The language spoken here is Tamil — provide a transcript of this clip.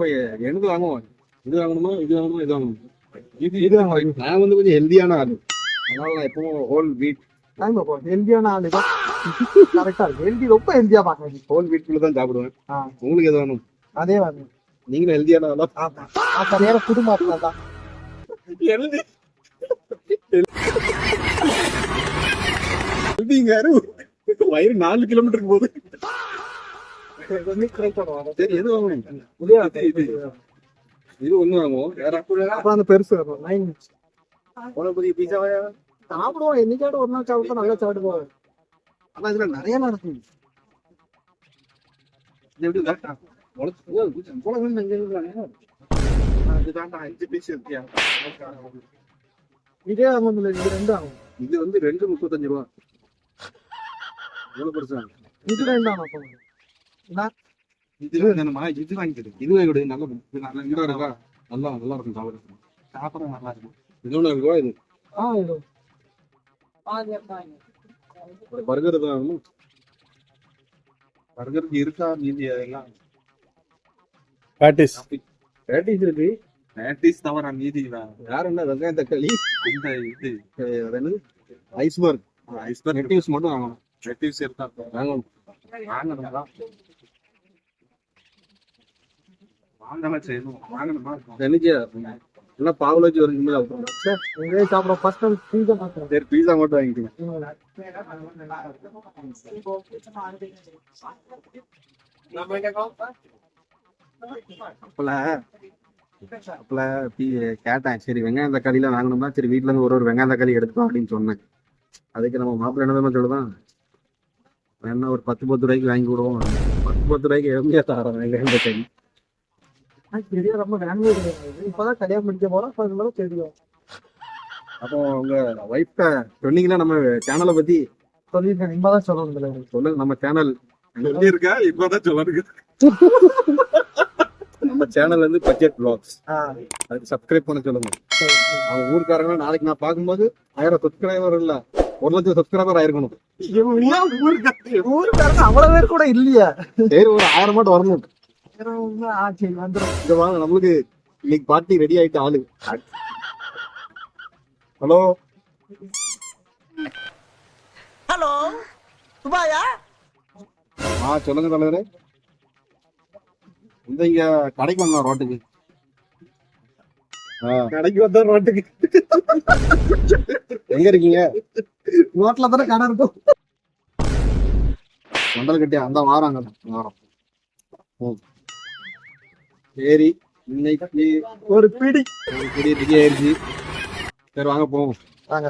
போய் எனக்கு வாங்குவோம். இது வாங்கணுமா இது வாங்கணுமா இது வாங்கணுமா? இது இது வாங்கணும். நான் வந்து கொஞ்சம் ஹெல்தியான ஆளு. அதனால நான் எப்பவும் ஹோல் வீட் டைம் போ ஹெல்தியான ஆளு கரெக்டா இருக்கு. ஹெல்தி ரொம்ப ஹெல்தியா பாக்குறீங்க ஹோல் வீட்ல தான் சாப்பிடுவேன். உங்களுக்கு எது வேணும்? அதே வந்து நீங்களும் ஹெல்தியான ஆளா நான் சரியான மாப்பிள்ள தான். எழுதி வயிறு நாலு கிலோமீட்டருக்கு போகுது. சரி எது வாங்கணும் இது ஒண்ணு வாங்குவோம் அந்த பெருசு வரும் நைன் உனக்கு புதிய சாப்பிடுவோம் என்னைக்காவது ஒரு நாள் சாப்பிட்டா நல்லா சாப்பிடுவோம் ஆனா இதுல நிறைய இருக்கு இது எப்படி கரெக்டா இதே அமௌண்ட்ல இது ரெண்டு ஆகும் இது வந்து ரெண்டு முப்பத்தஞ்சு ரூபா எவ்வளவு பெருசா இது ரெண்டு ஆகும் இது வேணுமா இது வாங்கிக்கிது இது வாங்கிடு நல்ல இது நல்ல இதா இருக்கா? நல்லா நல்லா இருக்கும் சாப்பிட சாப்பிட. நல்லா இருக்கும். இது ஒண்ணு இருக்கா இது? ஆ இது. ஒரு பர்கர் தான் பர்கருக்கு இருக்கா மீதி எல்லாம்? பேட்டிஸ் பேட்டிஸ் இருக்கு. பேட்டிஸ் தவிர மீதி வேற. என்ன வெங்காயம் தக்காளி? இந்த இது. என்னது? ஐஸ்பர்க் ஐஸ்பர்க் நெட்டிவ்ஸ் மட்டும் வாங்கணும். நெட்டிவ்ஸ் இருக்கா வாங்கணும். வாங்கணுங்களா வாங்கலாம் செய்யணும். வாங்கணுமா நினைச்சா எல்லாம் பாவல வச்சு வரைக்கும் இதே சாப்பிடுவோம் ஃபர்ஸ்ட் டைம் பீஸா பாக்குறேன் சரி பீஸா மட்டும் வாங்கிக்கலாம் அப்பல அப்பல பீ- கேட்டேன். சரி வெங்காயம் தக்காளிலாம் வாங்கணும்னா சரி வீட்ல இருந்து ஒரு ஒரு வெங்காயம் தக்காளி எடுத்துக்கோ அப்படின்னு சொன்னேன். அதுக்கு நம்ம மாப்பிள்ளை என்ன சொல்லுதான்? வேணா ஒரு பத்து பத்து ரூபாய்க்கு வாங்கி விடுவோம் பத்து பத்து ரூபாய்க்கு எவ்வளோ தரோம் வெங்காயம் தக்காளி. தெரியும் ரொம்ப வேணுமே கிடையாது இப்பதான் கல்யாணம் முடிக்க போறோம். அதனால தெரியும். அப்போ உங்க ஒய்ஃப்ட சொன்னீங்கன்னா நம்ம சேனலை பத்தி சொல்லியிருக்கேன். இனிமே தான் சொல்லணும். சொல்லுங்க நம்ம சேனல் இருக்கா இப்பதான் சொல்லுங்க நம்ம சேனல் வந்து பட்ஜெட் பிளாக்ஸ் அதுக்கு சப்ஸ்கிரைப் பண்ண சொல்லுங்க. அவங்க ஊருக்காரங்க நாளைக்கு நான் பார்க்கும்போது ஆயிரம் சப்ஸ்கிரைபர் இல்ல. ஒரு லட்சம் சப்ஸ்கிரைபர் ஆயிருக்கணும். ஊருக்காரங்க அவ்வளவு பேர் கூட இல்லையா. சரி ஒரு ஆயிரம் மட்டும் வரணும். ஆ சரி வந்துடும் இங்க வாங்க நம்மளுக்கு இன்னைக்கு பார்ட்டி ரெடி ஆயிட்டு ஆளு. ஹலோ ஹலோ துபாயா ஆ சொல்லுங்க தலைவரே. இந்த இங்க கடைக்கு வந்தோம் ரோட்டுக்கு. கடைக்கு வந்தா ரோட்டுக்கு. எங்க இருக்கீங்க? ரோட்ல தானே கடை இருக்கும். மண்டல் கட்டி அந்த வாராங்க வாரம். ம். சரி இன்னைக்கு ஒரு பிடி. ஒரு பிடி ரெடி ஆயிருச்சு. சரி வாங்க போவோம். வாங்க.